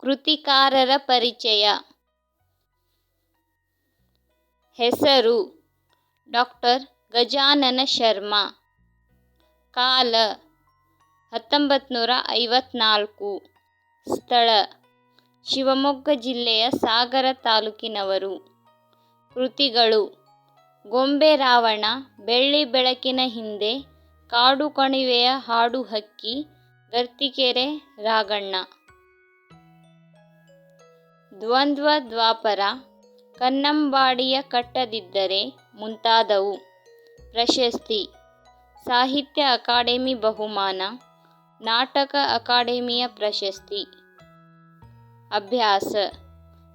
ಕೃತಿಕಾರರ ಪರಿಚಯ. ಹೆಸರು ಡಾಕ್ಟರ್ ಗಜಾನನ ಶರ್ಮ. ಕಾಲ ಹತ್ತೊಂಬತ್ತು ನೂರ ಐವತ್ತ್ನಾಲ್ಕು ಸ್ಥಳ ಶಿವಮೊಗ್ಗ ಜಿಲ್ಲೆಯ ಸಾಗರ ತಾಲೂಕಿನವರು. ಕೃತಿಗಳು ಗೊಂಬೆ ರಾವಣ, ಬೆಳ್ಳಿ ಬೆಳಕಿನ ಹಿಂದೆ, ಕಾಡು ಕಣಿವೆಯ ಹಾಡು ಹಕ್ಕಿ, ಗರ್ತಿಕೆರೆ ರಾಘಣ್ಣ ದ್ವಂದ್ವ ದ್ವಾಪರ ಕನ್ನಂಬಾಡಿಯ ಕಟ್ಟದಿದ್ದರೆ ಮುಂತಾದವು. ಪ್ರಶಸ್ತಿ, ಸಾಹಿತ್ಯ ಅಕಾಡೆಮಿ ಬಹುಮಾನ, ನಾಟಕ ಅಕಾಡೆಮಿಯ ಪ್ರಶಸ್ತಿ. ಅಭ್ಯಾಸ,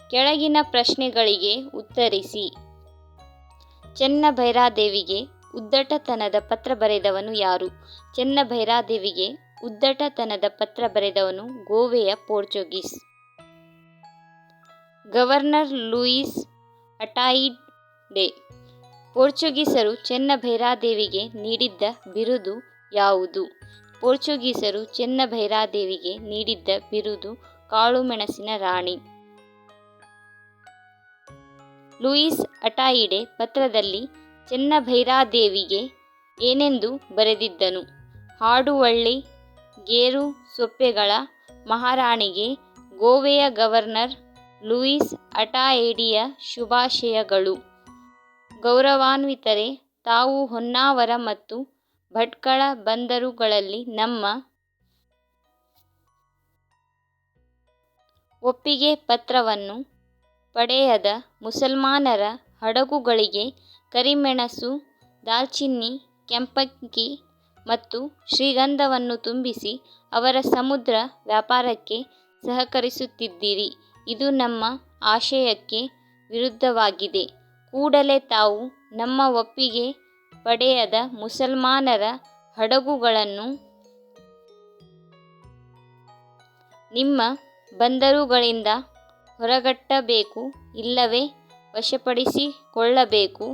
ಕೆಳಗಿನ ಪ್ರಶ್ನೆಗಳಿಗೆ ಉತ್ತರಿಸಿ. ಚೆನ್ನಭೈರಾದೇವಿಗೆ ಉದ್ದಟತನದ ಪತ್ರ ಬರೆದವನು ಯಾರು? ಚೆನ್ನಭೈರಾದೇವಿಗೆ ಉದ್ದಟತನದ ಪತ್ರ ಬರೆದವನು ಗೋವೆಯ ಪೋರ್ಚುಗೀಸ್. ಗವರ್ನರ್ ಲೂಯಿಸ್ ಅಟಾಯಿಡೆ ಪೋರ್ಚುಗೀಸರು ಚೆನ್ನಭೈರಾದೇವಿಗೆ ನೀಡಿದ್ದ ಬಿರುದು ಯಾವುದು? ಪೋರ್ಚುಗೀಸರು ಚೆನ್ನಭೈರಾದೇವಿಗೆ ನೀಡಿದ್ದ ಬಿರುದು ಕಾಳುಮೆಣಸಿನ ರಾಣಿ. ಲೂಯಿಸ್ ಅಟಾಯಿಡೆ ಪತ್ರದಲ್ಲಿ ಚೆನ್ನಭೈರಾದೇವಿಗೆ ಏನೆಂದು ಬರೆದಿದ್ದನು? ಹಾಡುವಳ್ಳಿ, ಗೇರು ಸೊಪ್ಪೆಗಳ ಮಹಾರಾಣಿಗೆ ಗೋವೆಯ ಗವರ್ನರ್ ಲೂಯಿಸ್ ಅಟಾಯೆಡಿಯ ಶುಭಾಶಯಗಳು. ಗೌರವಾನ್ವಿತರೆ, ತಾವು ಹೊನ್ನಾವರ ಮತ್ತು ಭಟ್ಕಳ ಬಂದರುಗಳಲ್ಲಿ ನಮ್ಮ ಒಪ್ಪಿಗೆ ಪತ್ರವನ್ನು ಪಡೆಯದ ಮುಸಲ್ಮಾನರ ಹಡಗುಗಳಿಗೆ ಕರಿಮೆಣಸು, ದಾಲ್ಚಿನ್ನಿ ಕೆಂಪಕ್ಕಿ ಮತ್ತು ಶ್ರೀಗಂಧವನ್ನು ತುಂಬಿಸಿ ಅವರ ಸಮುದ್ರ ವ್ಯಾಪಾರಕ್ಕೆ ಸಹಕರಿಸುತ್ತಿದ್ದೀರಿ. ಇದು ನಮ್ಮ ಆಶಯಕ್ಕೆ ವಿರುದ್ಧವಾಗಿದೆ. ಕೂಡಲೇ ತಾವು ನಮ್ಮ ಒಪ್ಪಿಗೆ ಪಡೆಯದ ಮುಸಲ್ಮಾನರ ಹಡಗುಗಳನ್ನು, ನಿಮ್ಮ ಬಂದರುಗಳಿಂದ ಹೊರಗಟ್ಟಬೇಕು, ಇಲ್ಲವೇ ವಶಪಡಿಸಿಕೊಳ್ಳಬೇಕು.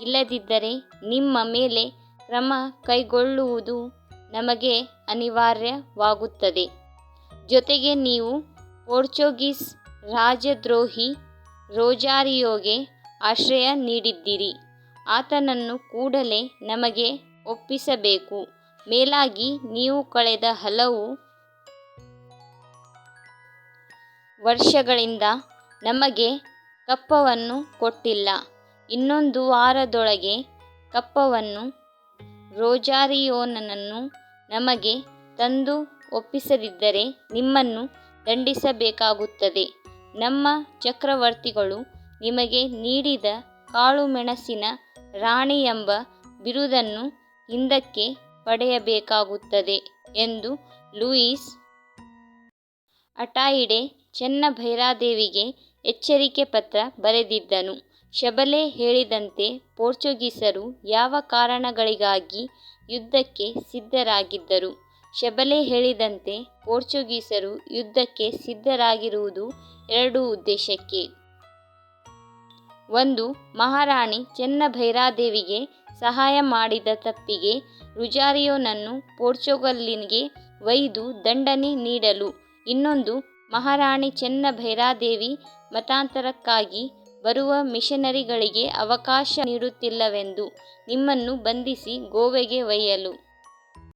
ಇಲ್ಲದಿದ್ದರೆ ನಿಮ್ಮ ಮೇಲೆ ಕ್ರಮ ಕೈಗೊಳ್ಳುವುದು ನಮಗೆ ಅನಿವಾರ್ಯವಾಗುತ್ತದೆ. ಜೊತೆಗೆ ನೀವು ಪೋರ್ಚುಗೀಸ್ ರಾಜದ್ರೋಹಿ ರೋಜಾರಿಯೋಗೆ ಆಶ್ರಯ ನೀಡಿದ್ದೀರಿ. ಆತನನ್ನು ಕೂಡಲೇ ನಮಗೆ ಒಪ್ಪಿಸಬೇಕು. ಮೇಲಾಗಿ ನೀವು ಕಳೆದ ಹಲವು ವರ್ಷಗಳಿಂದ ನಮಗೆ ಕಪ್ಪವನ್ನು ಕೊಟ್ಟಿಲ್ಲ. ಇನ್ನೊಂದು ವಾರದೊಳಗೆ ಕಪ್ಪವನ್ನು ರೋಜಾರಿಯೋನನ್ನು ನಮಗೆ ತಂದು ಒಪ್ಪಿಸದಿದ್ದರೆ ನಿಮ್ಮನ್ನು ದಂಡಿಸಬೇಕಾಗುತ್ತದೆ. ನಮ್ಮ ಚಕ್ರವರ್ತಿಗಳು ನಿಮಗೆ ನೀಡಿದ ಕಾಳುಮೆಣಸಿನ ರಾಣಿ ಎಂಬ ಬಿರುದನ್ನು ಹಿಂದಕ್ಕೆ ಪಡೆಯಬೇಕಾಗುತ್ತದೆ ಎಂದು ಲೂಯಿಸ್ ಅಟಾಯಿಡೆ ಚೆನ್ನಭೈರಾದೇವಿಗೆ ಎಚ್ಚರಿಕೆ ಪತ್ರ ಬರೆದಿದ್ದನು. ಶಬಲೆ ಹೇಳಿದಂತೆ ಪೋರ್ಚುಗೀಸರು ಯಾವ ಕಾರಣಗಳಿಗಾಗಿ ಯುದ್ಧಕ್ಕೆ ಸಿದ್ಧರಾಗಿದ್ದರು? ಶಬಲೆ ಹೇಳಿದಂತೆ ಪೋರ್ಚುಗೀಸರು ಯುದ್ಧಕ್ಕೆ ಸಿದ್ಧರಾಗಿರುವುದು ಎರಡು ಉದ್ದೇಶಕ್ಕೆ. ಒಂದು, ಮಹಾರಾಣಿ ಚೆನ್ನಭೈರಾದೇವಿಗೆ ಸಹಾಯ ಮಾಡಿದ ತಪ್ಪಿಗೆ ರುಜಾರಿಯೋನನ್ನು ಪೋರ್ಚುಗಲ್ಲಿಗೆ ಒಯ್ದು ದಂಡನೆ ನೀಡಲು. ಇನ್ನೊಂದು, ಮಹಾರಾಣಿ ಚೆನ್ನಭೈರಾದೇವಿ ಮತಾಂತರಕ್ಕಾಗಿ ಬರುವ ಮಿಷನರಿಗಳಿಗೆ ಅವಕಾಶ ನೀಡುತ್ತಿಲ್ಲವೆಂದು ನಿಮ್ಮನ್ನು ಬಂಧಿಸಿ ಗೋವೆಗೆ ಒಯ್ಯಲು.